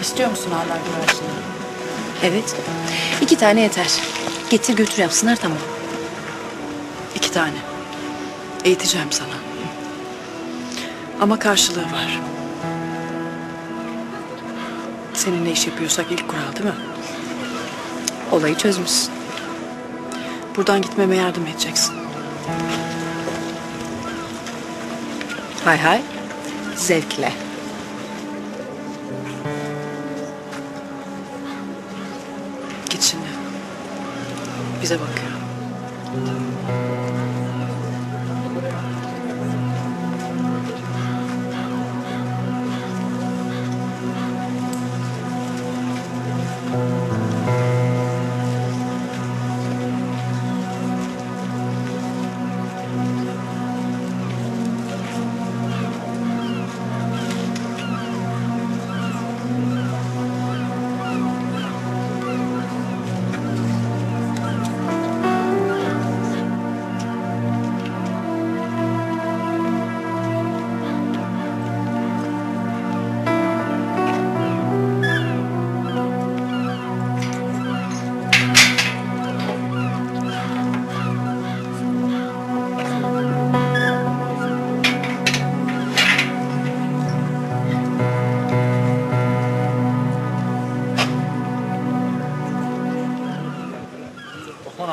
İstiyor musun hala güvercinleri? Evet. İki tane yeter. Getir götür yapsınlar tamam. İki tane. Eğiteceğim sana. Ama karşılığı var. Senin ne iş yapıyorsak ilk kural değil mi? Olayı çözmüşsün. Buradan gitmeme yardım edeceksin. Hay hay. Zevkle. Bize bakıyor.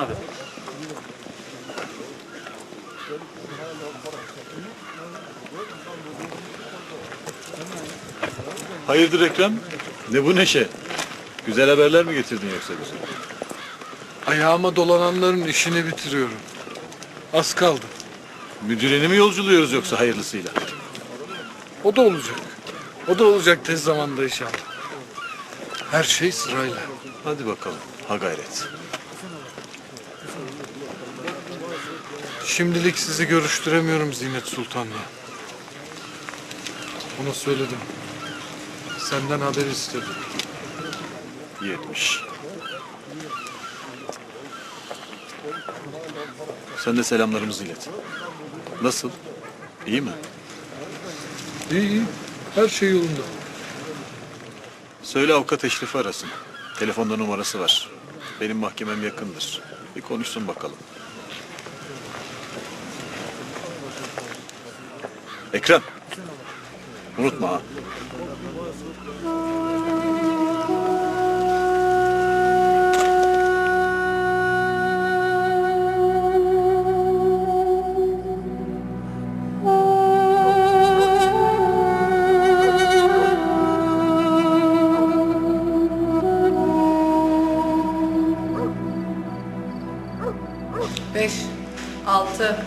Abi. Hayırdır Ekrem? Ne bu neşe? Güzel haberler mi getirdin yoksa bize? Ayağıma dolananların işini bitiriyorum. Az kaldı. Müdüreni mi yolculuyoruz yoksa hayırlısıyla? O da olacak. O da olacak tez zamanda inşallah. Her şey sırayla. Hadi bakalım. Ha gayret. Şimdilik sizi görüştüremiyorum Zinet Sultan'la. Ona söyledim. Senden haber istedim. Yetmiş. Sen de selamlarımızı ilet. Nasıl? İyi mi? İyi iyi. Her şey yolunda. Söyle avukat Eşref'i arasın. Telefonda numarası var. Benim mahkemem yakındır. Bir konuşsun bakalım. Ekrem. Unutma ha. Beş, altı,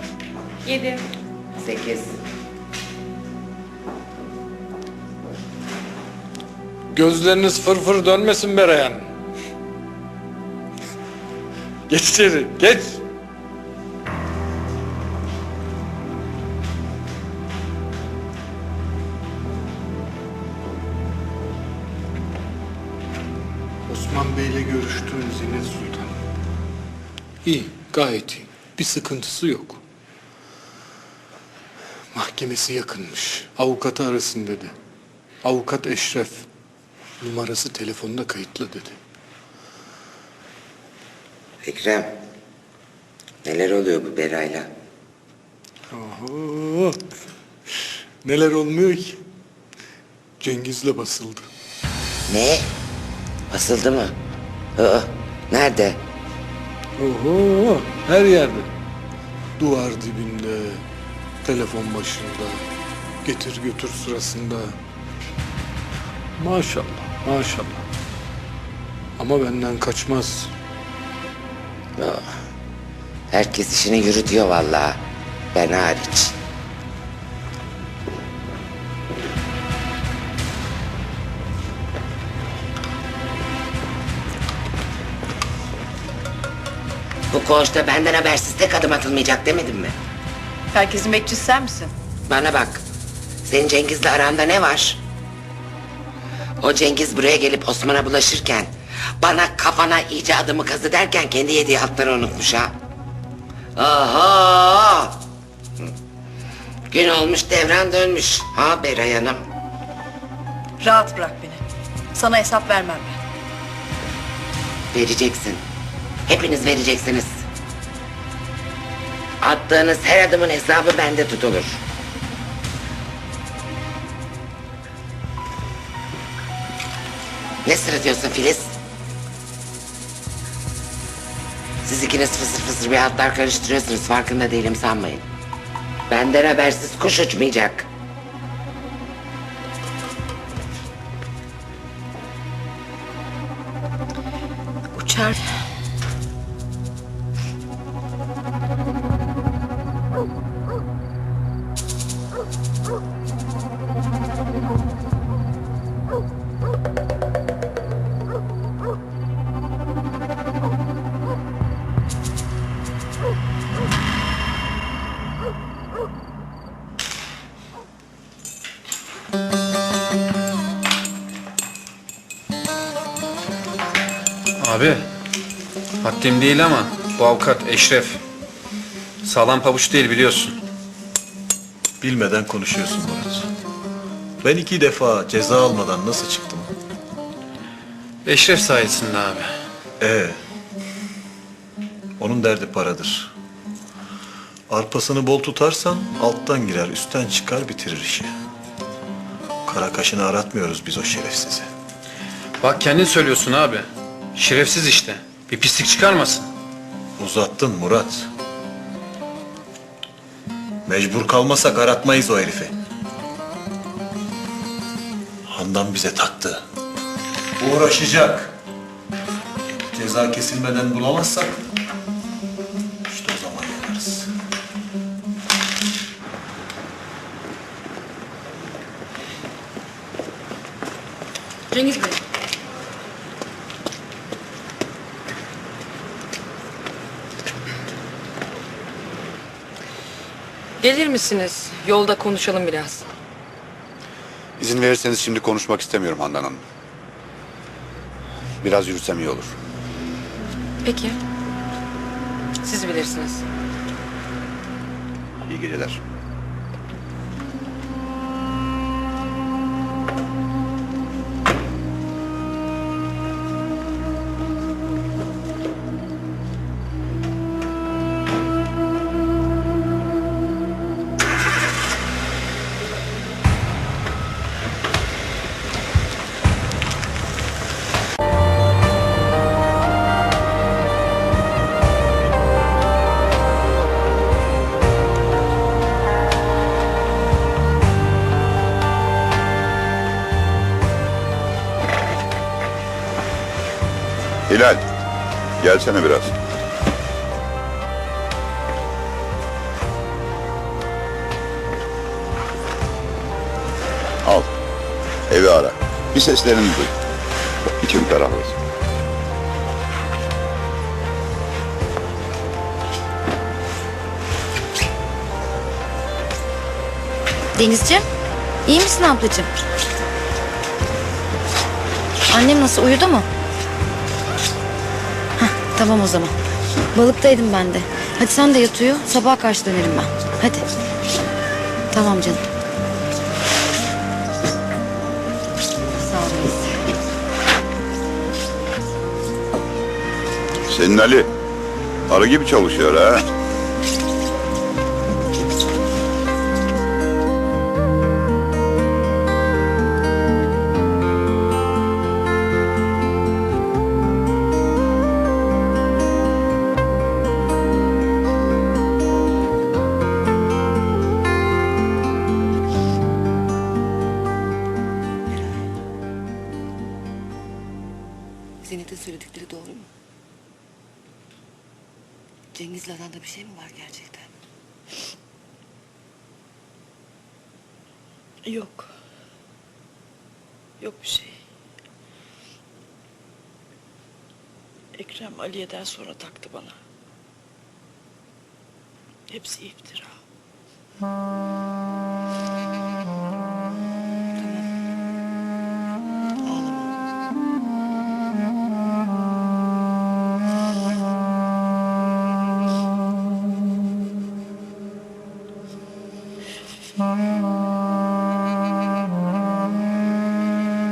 yedi, sekiz. Gözleriniz fırfır dönmesin Bereyan. Geç içeri, geç. Osman Bey'le görüştüm Zinet Sultan. İyi, gayet iyi. Bir sıkıntısı yok. Mahkemesi yakınmış. Avukatı arasın dedi. Avukat Eşref. Numarası telefonda kayıtlı dedi. Ekrem. Neler oluyor bu Beray'la? Oho. Neler olmuyor ki? Cengiz'le basıldı. Ne? Basıldı mı? Aa, nerede? Oho. Her yerde. Duvar dibinde, telefon başında, getir götür sırasında. Maşallah, maşallah. Ama benden kaçmaz. Aa, herkes işini yürütüyor vallahi. Ben hariç. Bu koğuşta benden habersiz tek adım atılmayacak demedim mi? Herkesin bekçisi sen misin? Bana bak. Senin Cengiz'le aranda ne var? O Cengiz buraya gelip Osman'a bulaşırken... ...bana kafana iyice adımı kazı derken... ...kendi yediği hatları unutmuş ha. Aha! Gün olmuş devran dönmüş. Ha Beray Hanım. Rahat bırak beni. Sana hesap vermem ben. Vereceksin. Hepiniz vereceksiniz. Attığınız her adımın hesabı bende tutulur. Ne sırıtıyorsun Filiz? Siz ikiniz fısır fısır bir hatlar karıştırıyorsunuz farkında değilim sanmayın. Benden habersiz kuş uçmayacak. Abi, haddim değil ama bu avukat Eşref. Sağlam pabuç değil biliyorsun. Bilmeden konuşuyorsun Murat. Ben iki defa ceza almadan nasıl çıktım? Eşref sayesinde abi. Ee, onun derdi paradır. Arpasını bol tutarsan alttan girer, üstten çıkar bitirir işi. Kara kaşını aratmıyoruz biz o şerefsizi. Bak kendin söylüyorsun abi. Şerefsiz işte. Bir pislik çıkarmasın. Uzattın Murat. Mecbur kalmasak aratmayız o herifi. Handan bize taktı. Uğraşacak. Ceza kesilmeden bulamazsak işte o zaman yanarız. Cengiz Bey. Gelir misiniz? Yolda konuşalım biraz. İzin verirseniz şimdi konuşmak istemiyorum Handan Hanım. Biraz yürüsem iyi olur. Peki. Siz bilirsiniz. İyi geceler. Hilal, gelsene biraz. Al, evi ara. Bir seslerini duy. İçim ferahlasın. Denizciğim, iyi misin ablacığım? Annem nasıl, uyudu mu? Tamam o zaman. Balıktaydım ben de. Hadi sen de yat uyu, sabaha karşı dönerim ben. Hadi. Tamam canım. Sağ ol. Senin Ali, arı gibi çalışıyor ha. Şey mi var gerçekten? Yok. Yok bir şey. Ekrem Aliye'den sonra taktı bana. Hepsi iftira.